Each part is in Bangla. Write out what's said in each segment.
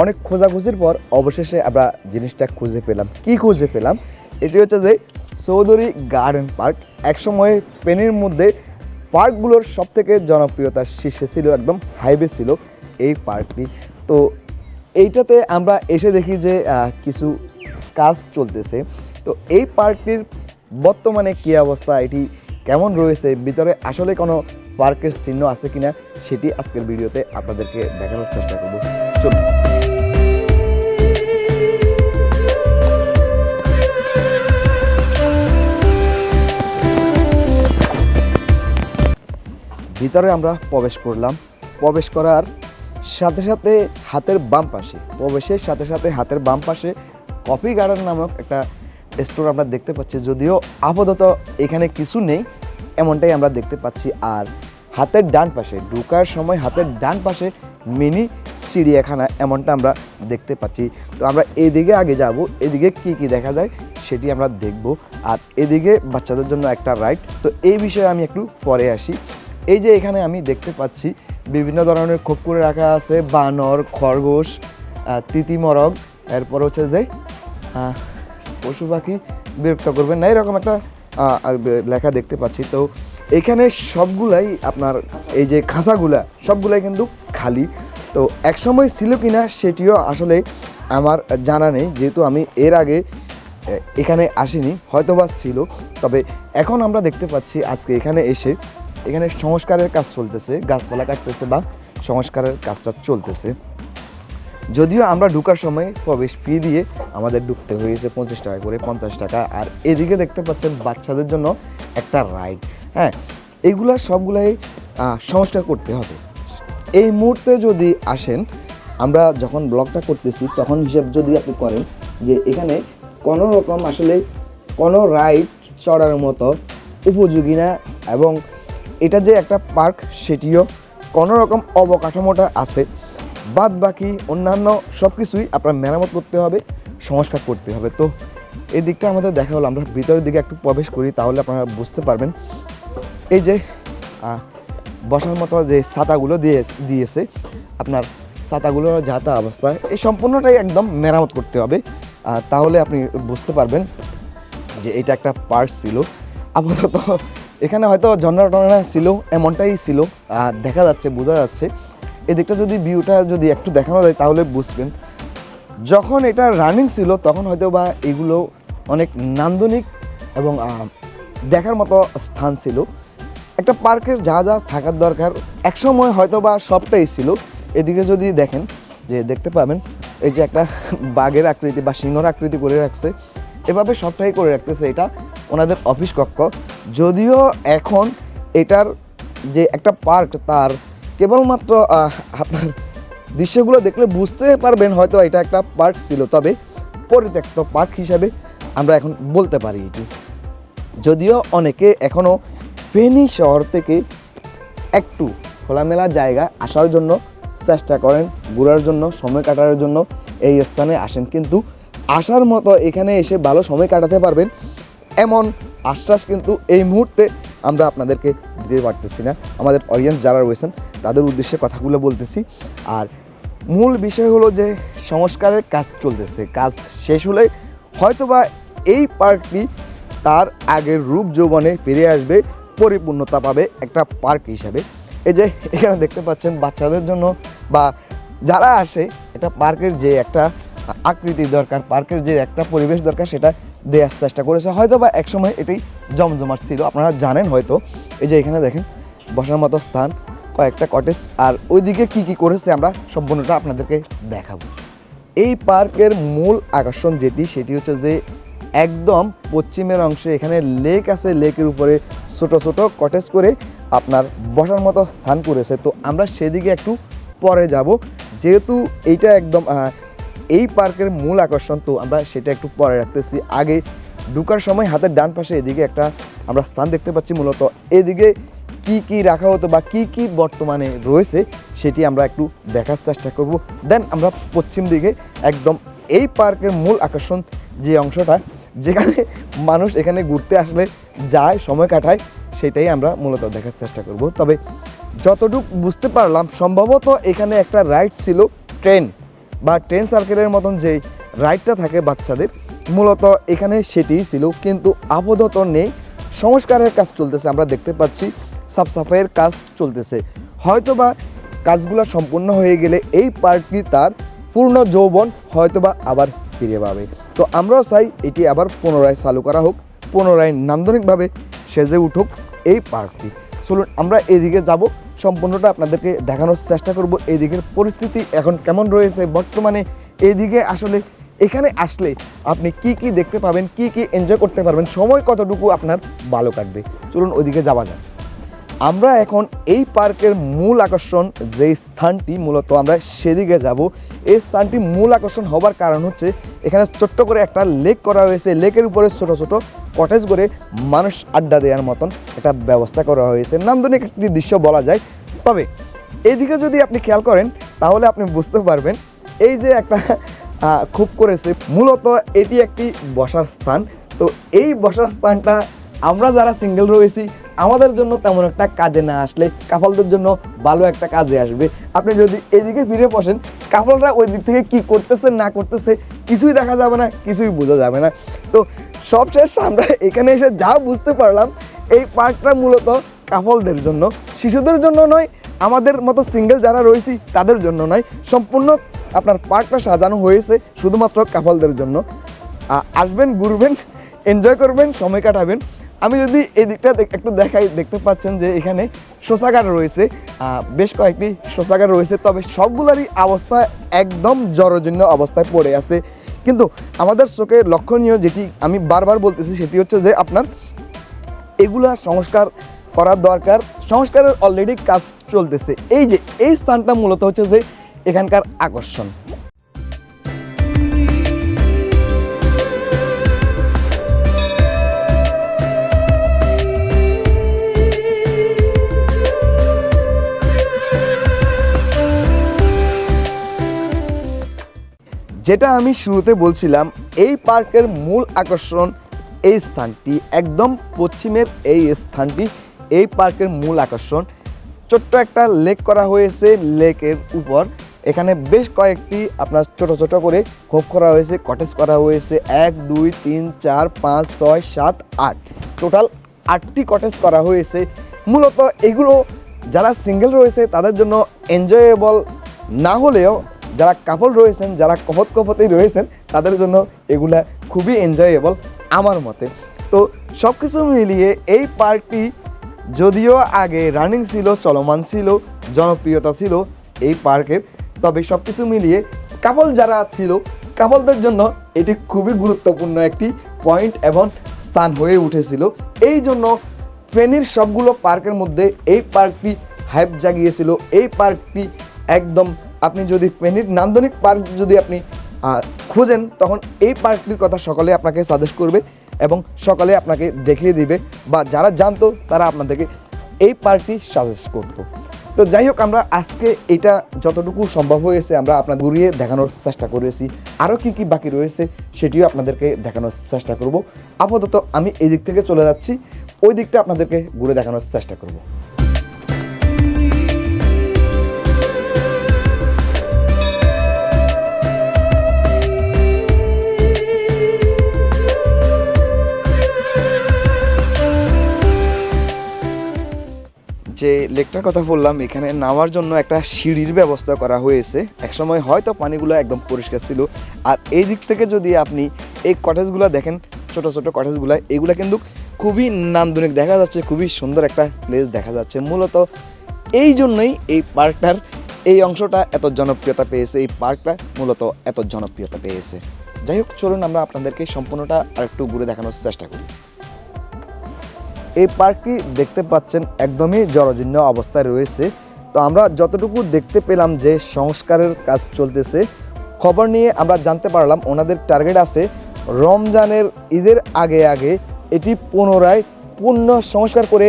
অনেক খোঁজাখুঁজির পর অবশেষে আমরা জিনিসটা খুঁজে পেলাম। কি খুঁজে পেলাম? এটি হচ্ছে যে চৌধুরী গার্ডেন পার্ক। একসময় পেনের মধ্যে পার্কগুলোর সব থেকে জনপ্রিয়তার শীর্ষে ছিল, একদম হাইওয়ে ছিল এই পার্কটি। তো এইটাতে আমরা এসে দেখি যে কিছু কাজ চলতেছে। তো এই পার্কটির বর্তমানে কী অবস্থা? এটি কেমন রয়েছে? ভিতরে আসলে কোনো পার্কের চিহ্ন আছে কিনা? সেটি আজকের ভিডিওতে আপনাদেরকে দেখানোর চেষ্টা করব। চলুন। ভিতরে আমরা প্রবেশ করলাম। প্রবেশ করার সাথে সাথে হাতের বাম পাশে, প্রবেশের সাথে সাথে হাতের বাম পাশে কফি গার্ডেন নামক একটা স্টোর আমরা দেখতে পাচ্ছি। যদিও আপাতত এখানে কিছু নেই, এমনটাই আমরা দেখতে পাচ্ছি। আর হাতের ডান পাশে, ঢোকার সময় হাতের ডান পাশে মিনি চিড়িয়াখানা এমনটা আমরা দেখতে পাচ্ছি। তো আমরা এদিকে আগে যাব, এদিকে কি কি দেখা যায় সেটি আমরা দেখব। আর এদিকে বাচ্চাদের জন্য একটা রাইড। তো এই বিষয়ে আমি একটু পরে আসি। এই যে এখানে আমি দেখতে পাচ্ছি বিভিন্ন ধরনের খোপ করে রাখা আছে, বানর, খরগোশ তিতিমরগ এরপর হচ্ছে যে পশু পাখি বিরক্ত করবেন না। এরকম একটা লেখা দেখতে পাচ্ছি। তো এখানে সবগুলাই আপনার এই যে খাঁচাগুলা, সবগুলাই কিন্তু খালি। তো একসময় ছিল কি না সেটিও আসলে আমার জানা নেই। যেহেতু আমি এর আগে এখানে আসিনি, হয়তোবা ছিল। তবে এখন আমরা দেখতে পাচ্ছি আজকে এখানে এসে এখানে সংস্কারের কাজ চলতেছে, গাছপালা কাটতেছে বা সংস্কারের কাজটা চলতেছে। যদিও আমরা ঢুকার সময় প্রবেশ ফি দিয়ে আমাদের ঢুকতে হয়েছে পঁচিশ টাকা করে, পঞ্চাশ টাকা। আর এদিকে দেখতে পাচ্ছেন বাচ্চাদের জন্য একটা রাইড হ্যাঁ এগুলা সবগুলাই সংস্কার করতে হবে। এই মুহূর্তে যদি আসেন, আমরা যখন ব্লগটা করতেছি, তখন হিসাব যদি আপনি করেন যে এখানে কোনো রকম আসলে কোনো রাইড চড়ার মতো উপযোগী না এবং এটা যে একটা পার্ক, সেটিও কোনো রকম অবকাঠামোটা আছে। বাদ বাকি অন্যান্য সব কিছুই আপনার মেরামত করতে হবে, সংস্কার করতে হবে। তো এই দিকটা আমাদের দেখা হলো, আমরা ভিতরের দিকে একটু প্রবেশ করি, তাহলে আপনারা বুঝতে পারবেন। এই যে বসার মতো যে ছাতাগুলো দিয়ে, দিয়েছে, আপনার ছাতাগুলোর যাতা অবস্থায় এই সম্পূর্ণটাই একদম মেরামত করতে হবে। তাহলে আপনি বুঝতে পারবেন যে এটা একটা পার্ক ছিল। আপাতত এখানে হয়তো ঝর্ণা টর্ণা ছিল, এমনটাই ছিল। দেখা যাচ্ছে, বোঝা যাচ্ছে। এদিকটা যদি ভিউটা যদি একটু দেখানো যায়, তাহলে বুঝবেন। যখন এটা রানিং ছিল, তখন হয়তো বা এগুলো অনেক নান্দনিক এবং দেখার মতো স্থান ছিল। একটা পার্কের যা যা থাকার দরকার, একসময় হয়তো বা সবটাই ছিল। এদিকে যদি দেখেন, যে দেখতে পাবেন, এই যে একটা বাঘের আকৃতি বা সিংহর আকৃতি করে রাখছে। এভাবে সবটাই করে রাখতেছে এটা। ওনাদের অফিস কক্ষ। যদিও এখন এটার যে একটা পার্ক তার, কেবলমাত্র আপনার দৃশ্যগুলো দেখলে বুঝতে পারবেন হয়তো এটা একটা পার্ক ছিল, তবে পরিত্যক্ত পার্ক হিসাবে আমরা এখন বলতে পারি এটি। যদিও অনেকে এখনও ফেনী শহর থেকে একটু খোলামেলা জায়গা আসার জন্য চেষ্টা করেন, ঘোরার জন্য, সময় কাটানোর জন্য এই স্থানে আসেন, কিন্তু আসার মতো এখানে এসে ভালো সময় কাটাতে পারবেন এমন আশ্বাস কিন্তু এই মুহূর্তে আমরা আপনাদেরকে দিতে পারতেছি না। আমাদের অডিয়েন্স যারা রয়েছেন, তাদের উদ্দেশ্যে কথাগুলো বলতেছি। আর মূল বিষয় হলো যে, সংস্কারের কাজ চলতেছে, কাজ শেষ হলে হয়তোবা এই পার্কটি তার আগের রূপ যৌবনে ফিরে আসবে, পরিপূর্ণতা পাবে একটা পার্ক হিসাবে। এই যে, এখানে দেখতে পাচ্ছেন বাচ্চাদের জন্য বা যারা আসে, এটা পার্কের যে একটা আকৃতি দরকার, পার্কের যে একটা পরিবেশ দরকার, সেটা দেওয়ার চেষ্টা করেছে। হয়তো বা একসময় এটি জমজমাট ছিল, আপনারা জানেন হয়তো। এই যে এখানে দেখেন, বসার মতো স্থান, কয়েকটা কটেজ আর ওইদিকে কি কি করেছে আমরা সম্পূর্ণটা আপনাদেরকে দেখাবো। এই পার্কের মূল আকর্ষণ যেটি, সেটি হচ্ছে যে একদম পশ্চিমের অংশে এখানে লেক আছে। লেকের উপরে ছোট ছোট কটেজ করে আপনার বসার মতো স্থান করেছে। তো আমরা সেদিকে একটু পরে যাব। যেহেতু এইটা একদম এই পার্কের মূল আকর্ষণ, তো আমরা সেটা একটু পরে রাখতেছি। আগে ঢুকার সময় হাতের ডান পাশে এদিকে একটা আমরা স্থান দেখতে পাচ্ছি মূলত। এদিকে কি কি রাখা হতো বা কি কি বর্তমানে রয়েছে সেটি আমরা একটু দেখার চেষ্টা করব। দেন আমরা পশ্চিম দিকে একদম এই পার্কের মূল আকর্ষণ যে অংশটা, যেখানে মানুষ এখানে ঘুরতে আসলে যায়, সময় কাটায়, সেটাই আমরা মূলত দেখার চেষ্টা করব। তবে যতটুকু বুঝতে পারলাম, সম্ভবত এখানে একটা রাইড ছিল ট্রেন। বা ট্রেন সার্কেলের মতন যে রাইডটা থাকে বাচ্চাদের, মূলত এখানে সেটিই ছিল, কিন্তু আপাতত নেই। সংস্কারের কাজ চলতেছে, আমরা দেখতে পাচ্ছি সাফ সাফাইয়ের কাজ চলতেছে। হয়তোবা কাজগুলো সম্পূর্ণ হয়ে গেলে এই পার্কটি তার পূর্ণ যৌবন হয়তোবা আবার ফিরে পাবে। তো আমরাও চাই এটি আবার পুনরায় চালু করা হোক, পুনরায় নান্দনিকভাবে সেজে উঠুক এই পার্কটি। চলুন, আমরা এদিকে যাব। সম্পূর্ণটা আপনাদেরকে দেখানোর চেষ্টা করব এদিকের পরিস্থিতি এখন কেমন রয়েছে বর্তমানে এদিকে আসলে এখানে আসলে আপনি কি কি দেখতে পাবেন, কি কি এনজয় করতে পারবেন, সময় কতটুকু আপনার ভালো কাটবে? চলুন ওইদিকে যাওয়া যাক। আমরা এখন এই পার্কের মূল আকর্ষণ যে স্থানটি, মূলত আমরা সেদিকে যাব। এই স্থানটি মূল আকর্ষণ হবার কারণ হচ্ছে, এখানে ছোট্ট করে একটা লেক করা হয়েছে। লেকের উপরে ছোট ছোট কটেজ করে মানুষ আড্ডা দেওয়ার মতন একটা ব্যবস্থা করা হয়েছে। নান্দনিক একটি দৃশ্য বলা যায়। তবে, এদিকে যদি আপনি খেয়াল করেন, তাহলে আপনি বুঝতে পারবেন, এই যে একটা খুব করেছে, মূলত এটি একটি বসার স্থান। তো এই বসার স্থানটা আমরা যারা সিঙ্গেল রয়েছি, আমাদের জন্য তেমন একটা কাজে না আসলে কাপলদের জন্য ভালো একটা কাজে আসবে। আপনি যদি এদিকে ফিরে বসেন কাপলরা ওই দিক থেকে কি করতেছে, না করতেছে, কিছুই দেখা যাবে না, কিছুই বোঝা যাবে না। তো সবশেষ আমরা এখানে এসে যা বুঝতে পারলাম, এই পার্কটা মূলত কাফলদের জন্য। শিশুদের জন্য নয়, আমাদের মতো সিঙ্গেল যারা রয়েছি, তাদের জন্য নয়। সম্পূর্ণ আপনার পার্কটা সাজানো হয়েছে শুধুমাত্র কাফলদের জন্য। আসবেন, ঘুরবেন এনজয় করবেন, সময় কাটাবেন। আমি যদি এই দিকটা একটু দেখাই, দেখতে পাচ্ছেন যে এখানে শৌচাগার রয়েছে। বেশ কয়েকটি শৌচাগার রয়েছে, তবে সবগুলারই অবস্থা একদম জরজন্য অবস্থায় পড়ে আছে। কিন্তু আমাদের চোখে লক্ষণীয় যেটি আমি বারবার বলতেছি, সেটি হচ্ছে যে আপনার এগুলা সংস্কার করার দরকার। সংস্কারের অলরেডি কাজ চলতেছে। এই যে, এই স্থানটা মূলত হচ্ছে যে এখানকার আকর্ষণ। যেটা আমি শুরুতে বলছিলাম, এই পার্কের মূল আকর্ষণ এই স্থানটি, একদম পশ্চিমের এই স্থানটি, এই পার্কের মূল আকর্ষণ। ছোট্ট একটা লেক করা হয়েছে লেকের উপর। এখানে বেশ কয়েকটি আপনার ছোট ছোট করে খোপ করা হয়েছে, কটেজ করা হয়েছে। এক, দুই, তিন, চার, পাঁচ, ছয়, সাত, আট। টোটাল আটটি কটেজ করা হয়েছে। মূলত এগুলো যারা সিঙ্গেল রয়েছে তাদের জন্য এনজয়েবল না হলেও যারা কাপল রয়েছেন, যারা কপত কপতেই রয়েছেন, তাদের জন্য এগুলা খুবই এনজয়েবল আমার মতে। তো সব কিছু মিলিয়ে এই পার্কটি যদিও আগে রানিং ছিল, চলমান ছিল, জনপ্রিয়তা ছিল এই পার্কের, তবে সব কিছু মিলিয়ে কাপল যারা ছিল কাপলদের জন্য এটি খুবই গুরুত্বপূর্ণ একটি পয়েন্ট এবং স্থান হয়ে উঠেছিল। এই জন্য ফেনীর সবগুলো পার্কের মধ্যে এই পার্কটি হাইপ জাগিয়েছিল। এই পার্কটি একদম আপনি যদি ফেনীর নান্দনিক পার্ক যদি আপনি খোঁজেন, তখন এই পার্কটির কথা সকলে আপনাকে সাজেস্ট করবে এবং সকালে আপনাকে দেখিয়ে দিবে বা যারা জানতো তারা আপনাদেরকে এই পার্কটি সাজেস্ট করতো। তো যাই হোক, আমরা আজকে এটা যতটুকু সম্ভব হয়েছে আমরা আপনার ঘুরিয়ে দেখানোর চেষ্টা করেছি। আরও কি কি বাকি রয়েছে সেটিও আপনাদেরকে দেখানোর চেষ্টা করব। আপাতত আমি এই দিক থেকে চলে যাচ্ছি, ওই দিকটা আপনাদেরকে ঘুরে দেখানোর চেষ্টা করব। যে লেকটার কথা বললাম, এখানে নামার জন্য একটা সিঁড়ির ব্যবস্থা করা হয়েছে। একসময় হয়তো পানিগুলো একদম পরিষ্কার ছিল। আর এই দিক থেকে যদি আপনি এই কটেজগুলো দেখেন, ছোট ছোট কটেজগুলো এগুলো কিন্তু খুবই নান্দনিক দেখা যাচ্ছে, খুবই সুন্দর একটা প্লেস দেখা যাচ্ছে। মূলত এই জন্যই এই পার্কটার এই অংশটা এত জনপ্রিয়তা পেয়েছে, এই পার্কটা মূলত এত জনপ্রিয়তা পেয়েছে। যাই হোক, চলুন আমরা আপনাদেরকে সম্পূর্ণটা আরেকটু ঘুরে দেখানোর চেষ্টা করি। এই পার্কটি দেখতে পাচ্ছেন একদমই জরাজীর্ণ অবস্থায় রয়েছে। তো আমরা যতটুকু দেখতে পেলাম যে সংস্কারের কাজ চলতেছে, খবর নিয়ে আমরা জানতে পারলাম ওনাদের টার্গেট আছে রমজানের ঈদের আগে আগে এটি পুনরায় পূর্ণ সংস্কার করে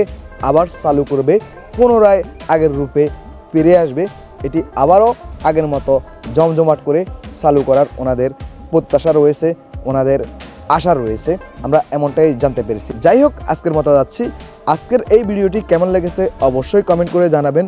আবার চালু করবে, পুনরায় আগের রূপে ফিরে আসবে। এটি আবারও আগের মতো জমজমাট করে চালু করার ওনাদের প্রত্যাশা রয়েছে, ওনাদের আশা রয়েছে, আমরা এমনটাই জানতে পেরেছি। যাই হোক, আজকের মতো যাচ্ছি। আজকের এই ভিডিওটি কেমন লেগেছে অবশ্যই কমেন্ট করে জানাবেন।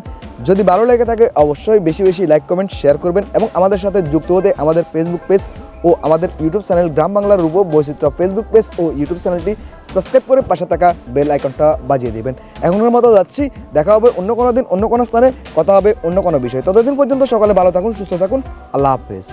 যদি ভালো লেগে থাকে, অবশ্যই বেশি বেশি লাইক, কমেন্ট, শেয়ার করবেন এবং আমাদের সাথে যুক্ত হতে আমাদের ফেসবুক পেজ ও আমাদের ইউটিউব চ্যানেল গ্রাম বাংলার রূপ বৈচিত্র্য ফেসবুক পেজ ও ইউটিউব চ্যানেলটি সাবস্ক্রাইব করে পাশে থাকা বেল আইকনটা বাজিয়ে দেবেন। এখনের মতো যাচ্ছি, দেখা হবে অন্য কোনো দিন, অন্য কোনো স্থানে, কথা হবে অন্য কোনো বিষয়। ততদিন পর্যন্ত সকালে ভালো থাকুন, সুস্থ থাকুন। আল্লাহ হাফেজ।